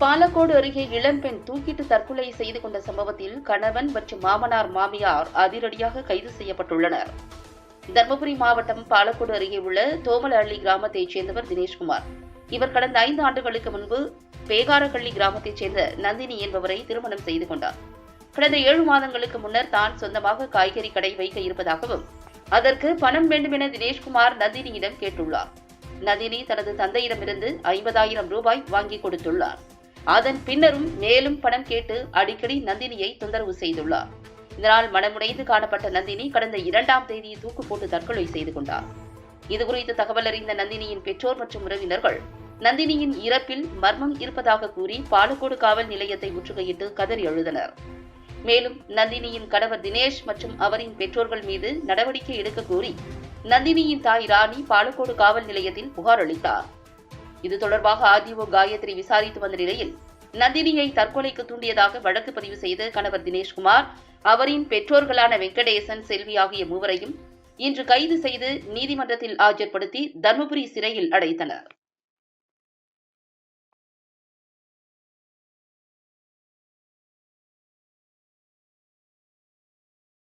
பாலக்கோடு அருகே இளம்பெண் தூக்கிட்டு தற்கொலை செய்து கொண்ட சம்பவத்தில் கணவன் மற்றும் மாமனார் மாமியார் அதிரடியாக கைது செய்யப்பட்டுள்ளனர். தருமபுரி மாவட்டம் பாலக்கோடு அருகே உள்ள தோமலஹள்ளி கிராமத்தைச் சேர்ந்தவர் தினேஷ்குமார். இவர் கடந்த ஐந்து ஆண்டுகளுக்கு முன்பு பேகாரஹள்ளி கிராமத்தைச் சேர்ந்த நந்தினி என்பவரை திருமணம் செய்து கொண்டார். கடந்த ஏழு மாதங்களுக்கு முன்னர் தான் சொந்தமாக காய்கறி கடை வைக்க இருப்பதாகவும் அதற்கு பணம் வேண்டுமென தினேஷ்குமார் நந்தினியிடம் கேட்டுள்ளார். நந்தினி தனது தந்தையிடமிருந்து ஐம்பதாயிரம் ரூபாய் வாங்கி கொடுத்துள்ளார். அதன் பின்னரும் மேலும் பணம் கேட்டு அடிக்கடி நந்தினியை தொந்தரவு செய்துள்ளார். இதனால் மனமுடைந்து காணப்பட்ட நந்தினி கடந்த இரண்டாம் தேதி தூக்கு போட்டு தற்கொலை செய்து கொண்டார். இதுகுறித்து தகவல் அறிந்த நந்தினியின் பெற்றோர் மற்றும் உறவினர்கள் நந்தினியின் இறப்பில் மர்மம் இருப்பதாக கூறி பாலக்கோடு காவல் நிலையத்தை முற்றுகையிட்டு கதறி எழுதனர் மேலும் நந்தினியின் கணவர் தினேஷ் மற்றும் அவரின் பெற்றோர்கள் மீது நடவடிக்கை எடுக்க கோரி நந்தினியின் தாய் ராணி பாலக்கோடு காவல் நிலையத்தில் புகார் அளித்தார். இது தொடர்பாக ஆர்டிஓ காயத்ரி விசாரித்து வந்த நிலையில் நந்தினியை தற்கொலைக்கு தூண்டியதாக வழக்கு பதிவு செய்த கணவர் தினேஷ்குமார் அவரின் பெற்றோர்களான வெங்கடேசன் செல்வி ஆகிய மூவரையும் இன்று கைது செய்து நீதிமன்றத்தில் ஆஜர்படுத்தி தர்மபுரி சிறையில் அடைத்தனர்.